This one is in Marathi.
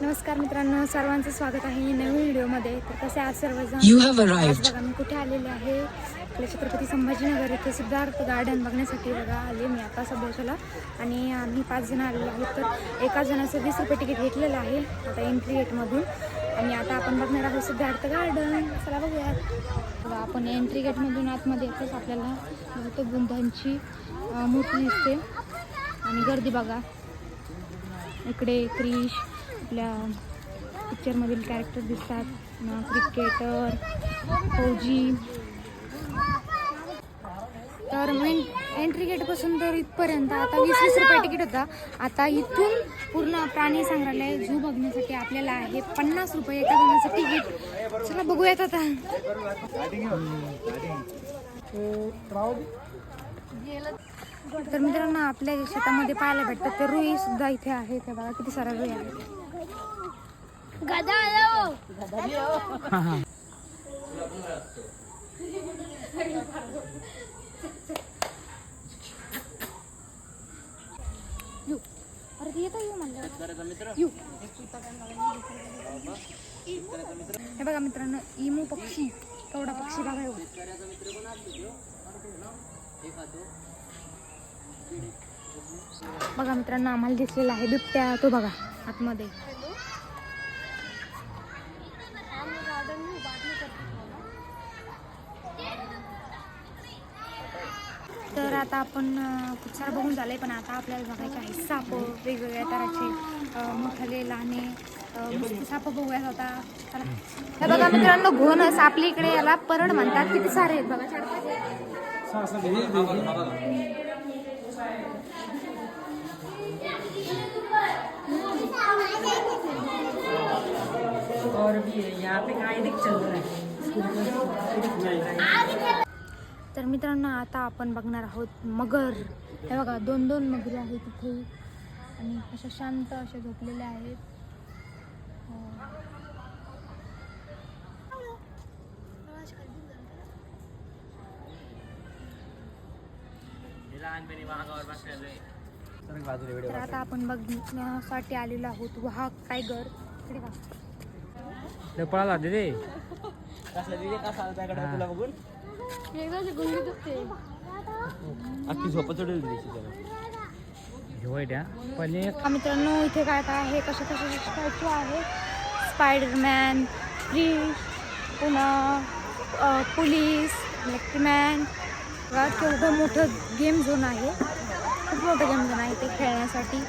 नमस्कार मित्रांनो सर्वांचं स्वागत आहे नवीन व्हिडिओमध्ये. तर कसे आज सर्वजण? आज बघा मी कुठे आलेले आहे? आपले छत्रपती संभाजीनगर इथे सिद्धार्थ गार्डन बघण्यासाठी बघा आले मी आता सध्याच्याला. आणि आम्ही पाच जण आलेलो आहोत. तर एका जणाचं वीस रुपये तिकीट घेतलेलं आहे आता एंट्री गेटमधून आणि आता आपण बघणार आहोत सिद्धार्थ गार्डन चला बघूयात. आपण एंट्री गेटमधून आतमध्ये येतोच आपल्याला. फक्त बुद्धांची मूर्ती दिसते. आणि गर्दी बघा. इकडे क्रिश आपल्या पिक्चरमधील कॅरेक्टर दिसतात. न क्रिकेटर फौजी तर मेन एंट्री गेटपासून तर इथपर्यंत आता वीस वीस रुपये तिकीट होता. आता इथून पूर्ण प्राणी संग्रहालय झू बघण्यासाठी आपल्याला आहे पन्नास रुपये. एका जणाचं तिकीट चला बघूयात आता. तर मित्रांनो आपल्या शेतामध्ये पाहायला भेटतात ते रुई सुद्धा इथे आहे ते बघा किती सारा रुई आहे हे बघा मित्रांनो इमू पक्षी केवढा पक्षी बघा एवढा. बघा मित्रांनो आम्हाला दिसलेला आहे बिबट्या. तो बघा आतमध्ये. तर आता आपण खूप सारं बघून झालंय पण आता आपल्याला बघायचं आहे साप वेगवेगळ्या तऱ्हाचे मोठले लहाने साप बघूयात होता चला. हे बघा मित्रांनो घोणस आपल्या इकडे याला परड म्हणतात. किती सारे आहेत बघा. झाडापाशी. और भी है यहाँ पे कायदिक चल रहा है तर मित्रांनो आता आपण बघणार आहोत मगर हे बघा दोन दोन मगरी आहेत तिथे आणि अशा शांत अशा झोपलेल्या आहेत तर आता आपण बघण्यासाठी आलेलो आहोत. वाघ टायगर. इकडे बघा. पळाला दे अख्खी झोपा चढवली द्यायची त्याला. वाईट पहिले हा. मित्रांनो इथे काय काय आहे कशा कशाचे स्टॅच्यू आहे स्पायडरमॅन फ्रीज पुन्हा पोलीस इलेक्ट्रिमॅन एवढं मोठं गेम झोन आहे. खूप मोठं गेम झोन आहे ते खेळण्यासाठी.